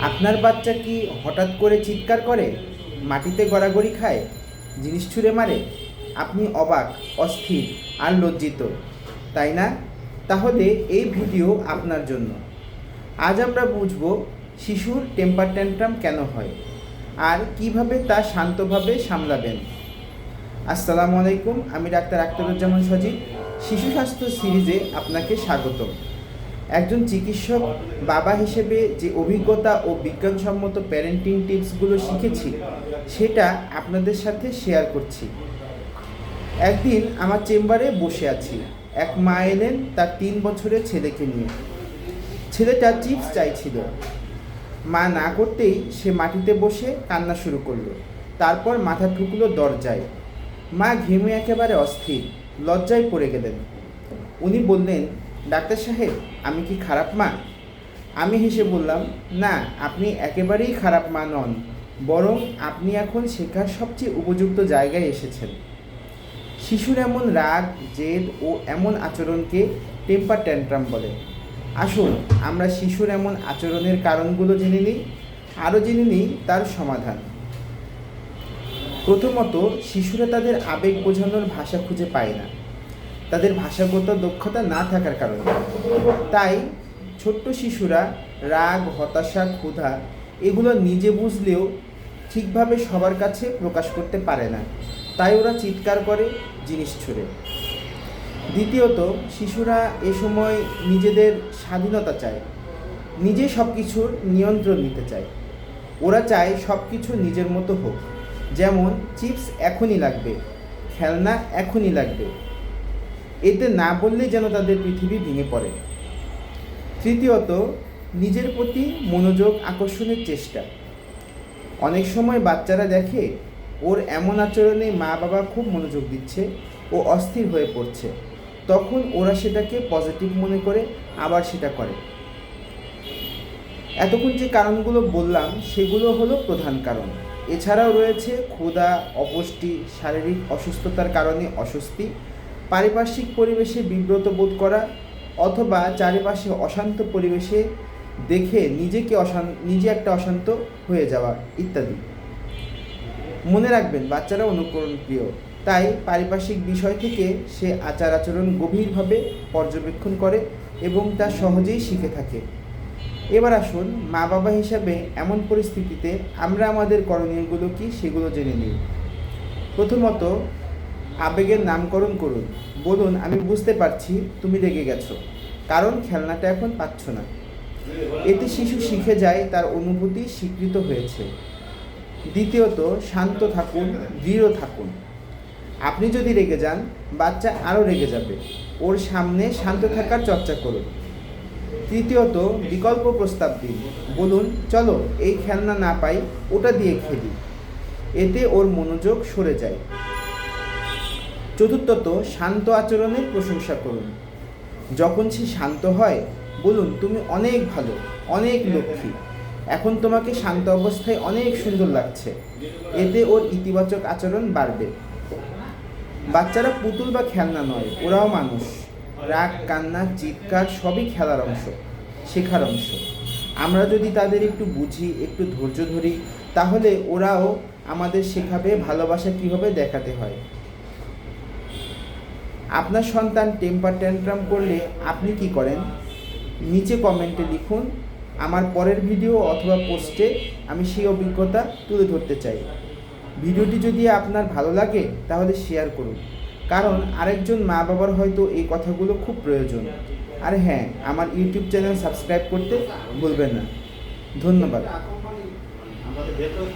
আপনার বাচ্চা কি হঠাৎ করে চিৎকার করে? মাটিতে গড়াগড়ি খায়? জিনিস ছুঁড়ে মারে? আপনি অবাক, অস্থির আর লজ্জিত। তাই না? তাহলে এই ভিডিও আপনার জন্য। আজ আমরা বুঝব শিশুর টেম্পার ট্যান্ট্রাম কেন হয় আর কীভাবে তা শান্তভাবে সামলাবেন। আসসালামু আলাইকুম, আমি ডাক্তার আক্তারুজ্জামান সজীব। শিশু স্বাস্থ্য সিরিজে আপনাকে স্বাগতম। একজন চিকিৎসক বাবা হিসেবে যে অভিজ্ঞতা ও বিজ্ঞানসম্মত প্যারেন্টিং টিপসগুলো শিখেছি, সেটা আপনাদের সাথে শেয়ার করছি। একদিন আমার চেম্বারে বসে আছি। এক মা এলেন তার তিন বছরের ছেলেকে নিয়ে। ছেলেটা চিপস চাইছিল। মা না করতেই সে মাটিতে বসে কান্না শুরু করল। তারপর মাথা ঠুকলো দরজায়। মা ঘেমে একেবারে অস্থির, লজ্জায় পড়ে গেলেন। উনি বললেন ডাক্তার সাহেব, আমি কি খারাপ মা? আমি হেসে বললাম, না, আপনি একেবারেই খারাপ মা নন, বরং আপনি এখন শেখার সবচেয়ে উপযুক্ত জায়গায় এসেছেন। শিশুর এমন রাগ, জেদ ও এমন আচরণকে টেম্পার ট্যান্ট্রাম বলে। আসুন, আমরা শিশুর এমন আচরণের কারণগুলো জেনে নিই, আরও জেনে নিই তার সমাধান। প্রথমত, শিশুরা তাদের আবেগ বোঝানোর ভাষা খুঁজে পায় না। তাদের ভাষাগত দক্ষতা না থাকার কারণে। তাই ছোট্ট শিশুরা রাগ, হতাশা, ক্ষুধা এগুলো নিজে বুঝলেও ঠিকভাবে সবার কাছে প্রকাশ করতে পারে না। তাই ওরা চিৎকার করে, জিনিস ছুঁড়ে। দ্বিতীয়ত, শিশুরা এ সময় নিজেদের স্বাধীনতা চায়। নিজে সব কিছুর নিয়ন্ত্রণ নিতে চায়। ওরা চায় সব কিছু নিজের মতো হোক। যেমন, চিপস এখনই লাগবে, খেলনা এখনই লাগবে। এতে না বললে যেন তাদের পৃথিবী ভেঙে পড়ে। তৃতীয়ত, নিজের প্রতি মনোযোগ আকর্ষণের চেষ্টা। অনেক সময় বাচ্চারা দেখে, ওর এমন আচরণে মা বাবা খুব মনোযোগ দিচ্ছে ও অস্থির হয়ে পড়ছে। তখন ওরা সেটাকে পজিটিভ মনে করে, আবার সেটা করে। এতক্ষণ যে কারণগুলো বললাম, সেগুলো হলো প্রধান কারণ। এছাড়াও রয়েছে ক্ষুধা, অপুষ্টি, শারীরিক অসুস্থতার কারণে অস্বস্তি পারিপার্শ্বিক পরিবেশে বিব্রত বোধ করা অথবা চারিপাশে অশান্ত পরিবেশে দেখে নিজেকে অশান্ত নিজে একটা অশান্ত হয়ে যাওয়া ইত্যাদি। মনে রাখবেন, বাচ্চারা অনুকরণ প্রিয় তাই পারিপার্শ্বিক বিষয় থেকে সে আচার আচরণ গভীরভাবে পর্যবেক্ষণ করে এবং তা সহজেই শিখে থাকে। এবার আসুন মা বাবা হিসাবে এমন পরিস্থিতিতে আমরা আমাদের করণীয়গুলো কি সেগুলো জেনে নিই। প্রথমত আবেগের নামকরণ করুন। বলুন, আমি বুঝতে পারছি তুমি রেগে গেছো। কারণ খেলনাটা এখন পাচ্ছ না। এতে শিশু শিখে যায়, তার অনুভূতি স্বীকৃত হয়েছে। দ্বিতীয়ত, শান্ত থাকুন, দৃঢ় থাকুন। আপনি যদি রেগে যান, বাচ্চা আরও রেগে যাবে। ওর সামনে শান্ত থাকার চর্চা করুন। তৃতীয়ত, বিকল্প প্রস্তাব দিন। বলুন, চলো, এই খেলনা না পাই, ওটা দিয়ে খেলি। এতে ওর মনোযোগ সরে যায়। চতুর্থত শান্ত আচরণের প্রশংসা করুন। যখন সে শান্ত হয়, বলুন, তুমি অনেক ভালো, অনেক লক্ষ্মী। এখন তোমাকে শান্ত অবস্থায় অনেক সুন্দর লাগছে। এতে ওর ইতিবাচক আচরণ বাড়বে। বাচ্চারা পুতুল বা খেলনা নয়, ওরাও মানুষ। রাগ, কান্না, চিৎকার সবই খেলার অংশ, শেখার অংশ। আমরা যদি তাদের একটু বুঝি, একটু ধৈর্য ধরি, তাহলে ওরাও আমাদের শেখাবে, ভালোবাসা কীভাবে দেখাতে হয়। আপনার সন্তান টেম্পার ট্যান্ট্রাম করলে আপনি কি করেন? নিচে কমেন্টে লিখুন, আমার পরের ভিডিও অথবা পোস্টে আমি সেই অভিজ্ঞতা তুলে ধরতে চাই। ভিডিওটি যদি আপনার ভালো লাগে, তাহলে শেয়ার করুন। কারণ আরেকজন মা বাবার হয়তো এই কথাগুলো খুব প্রয়োজন। আর হ্যাঁ আমার ইউটিউব চ্যানেল সাবস্ক্রাইব করতে ভুলবেন না। ধন্যবাদ।